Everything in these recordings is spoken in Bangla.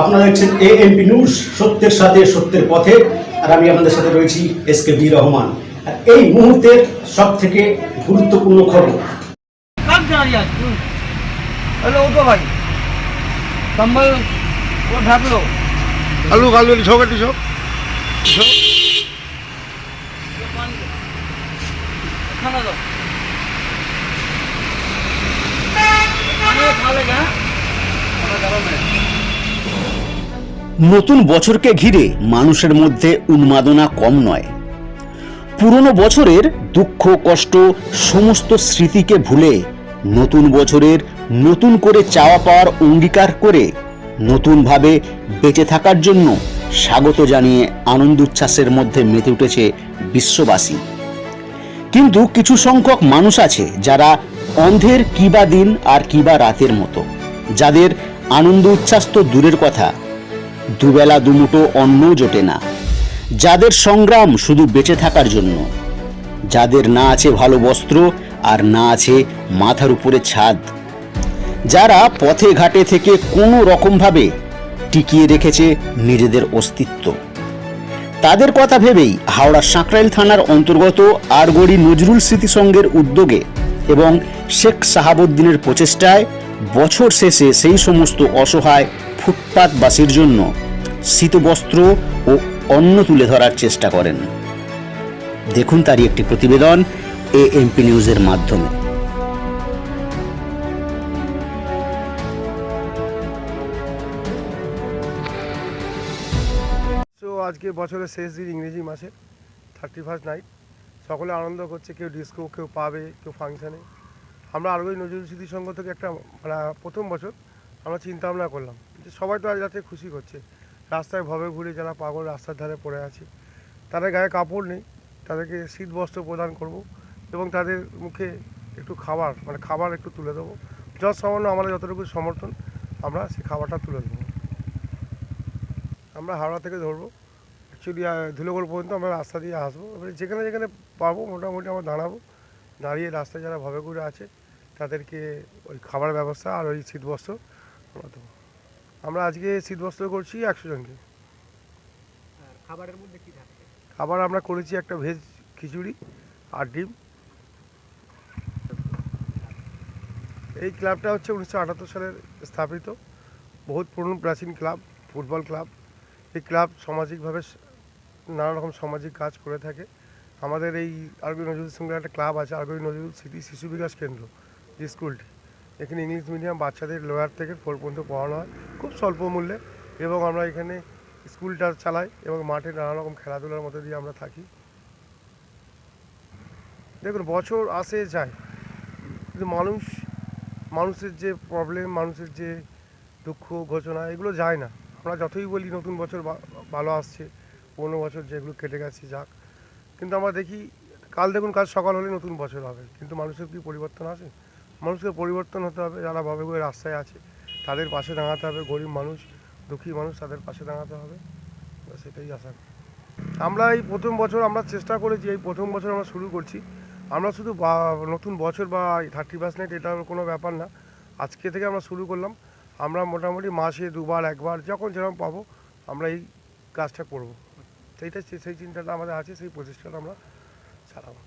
আপনারা দেখছেন এ এমপি নিউজ সত্যের সাথে সত্যের পথে আর আমি আপনাদের সাথে রয়েছি এস কে বি রহমান। আর এই মুহূর্তের সব থেকে গুরুত্বপূর্ণ খবর। খানা দাও। নতুন বছরকে ঘিরে মানুষের মধ্যে উন্মাদনা কম নয়। পুরনো বছরের দুঃখ, কষ্ট, সমস্ত স্মৃতিকে ভুলে নতুন বছরের নতুন করে চাওয়া পাওয়ার অঙ্গীকার করে নতুনভাবে বেঁচে থাকার জন্য স্বাগত জানিয়ে আনন্দ উচ্ছ্বাসের মধ্যে মেতে উঠেছে বিশ্ববাসী। কিন্তু কিছু সংখ্যক মানুষ আছে যারা অন্ধের কিবা দিন আর কিবা রাতের মতো, যাদের আনন্দ উচ্ছ্বাস তো দূরের কথা দুবেলা দুমুটো অন্নও জোটে না। যাদের সংগ্রাম শুধু বেঁচে থাকার জন্য। যাদের না আছে ভালো বস্ত্র আর না আছে মাথার উপরে ছাদ। যারা পথে ঘাটে থেকে কোনো রকমভাবে টিকিয়ে রেখেছে নিজেদের অস্তিত্ব। তাদের কথা ভেবেই হাওড়া সাঁকরাইল থানার অন্তর্গত আরগড়ি নজরুল স্মৃতিসংঘের উদ্যোগে এবং শেখ সাহাবুদ্দিনের প্রচেষ্টায় বছর শেষে সেই সমস্ত অসহায় ফুটপাতবাসীর জন্য শীতবস্ত্র ও অন্ন তুলে ধরার চেষ্টা করেন। দেখুন তারই একটি প্রতিবেদন এ এমপি নিউজের মাধ্যমে। আজকে বছরের শেষ দিন ইংরেজি মাসে থার্টি ফার্স্ট নাইট সকলে আনন্দ করছে, কেউ ডিস্কো কেউ পাবে কেউ ফাংশানে আমরা আরোগ্য নজরুল স্মৃতি সংঘ থেকে একটা মানে প্রথম বছর আমরা চিন্তা ভাবনা করলাম। সবাই তো আজ রাতে খুশি করছে। রাস্তায় ভবে ঘুরে যারা পাগল রাস্তার ধারে পড়ে আছে, তাদের গায়ে কাপড় নেই, তাদেরকে শীত বস্ত্র প্রদান করব এবং তাদের মুখে একটু খাবার মানে খাবার একটু তুলে দেবো। যত সামান্য আমাদের যতটুকু সমর্থন, আমরা সেই খাবারটা তুলে দেবো। আমরা হাওড়া থেকে ধরবো অ্যাকচুয়ালি ধুলোগড় পর্যন্ত আমরা রাস্তা দিয়ে আসব, এবারে যেখানে যেখানে পাবো, মোটামুটি আমরা দাঁড়াবো। দাঁড়িয়ে রাস্তায় যারা ভবে ঘুরে আছে, তাদেরকে ওই খাবার ব্যবস্থা আর ওই শীতবস্ত্র আমরা দেবো। আমরা আজকে শীতবস্ত্র করছি একশো জনকে। খাবারের মধ্যে কি থাকে? খাবার আমরা করেছি একটা ভেজ খিচুড়ি আর ডিম। এই ক্লাবটা হচ্ছে উনিশশো আটাত্তর সালের স্থাপিত বহুত পুরনো প্রাচীন ক্লাব ফুটবল ক্লাব। এই ক্লাব সামাজিকভাবে নানা রকম সামাজিক কাজ করে থাকে। আমাদের এই আরগি নজরুল সঙ্গে একটা ক্লাব আছে আরগি নজরুল স্মৃতি শিশু বিকাশ কেন্দ্র যে স্কুলটি। এখানে ইংলিশ মিডিয়াম বাচ্চাদের লোয়ার থেকে ফোর পর্যন্ত পড়ানো হয়। খুব স্বল্প মূল্যে এবং আমরা এখানে স্কুলটা চালাই এবং মাঠে নানা রকম খেলাধুলার মধ্যে দিয়ে আমরা থাকি। দেখুন, বছর আসে যায়, কিন্তু মানুষ, মানুষের যে প্রবলেম মানুষের যে দুঃখ ঘোষণা, এগুলো যায় না। আমরা যতই বলি নতুন বছর ভালো আসছে, পুরনো বছর যেগুলো কেটে গেছে যাক, কিন্তু আমরা দেখি কাল দেখুন, কাল সকাল হলে নতুন বছর হবে, কিন্তু মানুষের কি পরিবর্তন আসে? মানুষকে পরিবর্তন হতে হবে যারা ভাবে করে রাস্তায় আছে তাদের পাশে দাঁড়াতে হবে গরিব মানুষ দুঃখী মানুষ তাদের পাশে দাঁড়াতে হবে। সেটাই আশা। করি। আমরা এই প্রথম বছর আমরা চেষ্টা করেছি এই প্রথম বছর আমরা শুরু করছি। আমরা শুধু নতুন বছর বা থার্টি ফার্স্ট নাইট এটা কোনো ব্যাপার না আজকে থেকে আমরা শুরু করলাম। আমরা মোটামুটি মাসে দুবার একবার যখন যেরকম পাবো আমরা এই কাজটা করব। সেইটা সেই চিন্তাটা আমাদের আছে সেই প্রচেষ্টাটা আমরা চালাবো।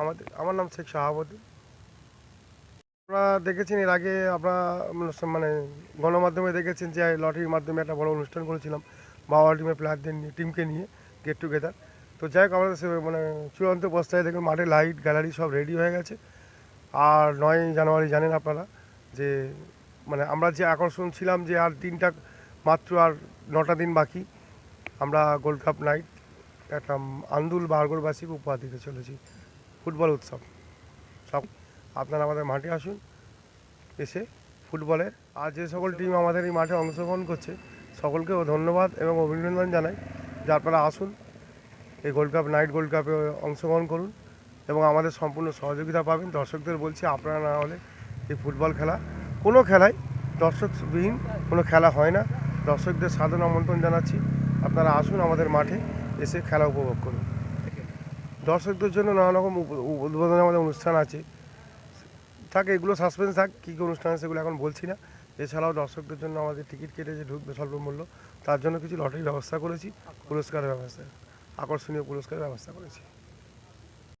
আমাদের আমার নাম শেখ শাহাবুদ্দিন। আপনারা দেখেছেন এর আগে আপনারা মানে গণমাধ্যমে দেখেছেন যে লটারির মাধ্যমে একটা বড় অনুষ্ঠান করেছিলাম বাবা টিমের প্লেয়ারদের নিয়ে, টিমকে নিয়ে গেট টুগেদার তো যাই হোক আমাদের মানে চূড়ান্ত অবস্থায় দেখুন মাঠে লাইট গ্যালারি সব রেডি হয়ে গেছে। আর নয় জানুয়ারি জানেন আপনারা যে মানে আমরা যে আকর্ষণ ছিলাম যে আর তিনটা মাত্র আর নটা দিন বাকি, আমরা গোল্ড কাপ নাইট একটা আন্দুল বারগরবাসীকে উপহার দিতে চলেছি। ফুটবল উৎসব। সব আপনারা আমাদের মাঠে আসুন, এসে ফুটবলের, আর যে সকল টিম আমাদের এই মাঠে অংশগ্রহণ করছে, সকলকেও ধন্যবাদ এবং অভিনন্দন জানাই, যে আপনারা আসুন, এই গোল্ড কাপ নাইট গোল্ড কাপে অংশগ্রহণ করুন, এবং আমাদের সম্পূর্ণ সহযোগিতা পাবেন। দর্শকদের বলছি, আপনারা না হলে এই ফুটবল খেলা, কোনো খেলায় দর্শকবিহীন কোনো খেলা হয় না। দর্শকদের সাধন আমন্ত্রণ জানাচ্ছি, আপনারা আসুন আমাদের মাঠে, এসে খেলা উপভোগ করুন। দর্শকদের জন্য নানা রকম উপ- আমাদের অনুষ্ঠান আছে। থাকে, এগুলো সাসপেন্স থাক, কী কী অনুষ্ঠান সেগুলো এখন বলছি না। এছাড়াও দর্শকদের জন্য আমাদের টিকিট কেটে যে ঢুকবে স্বল্প মূল্য, তার জন্য কিছু লটারির ব্যবস্থা করেছি, পুরস্কারের ব্যবস্থা, আকর্ষণীয় পুরস্কারের ব্যবস্থা করেছি।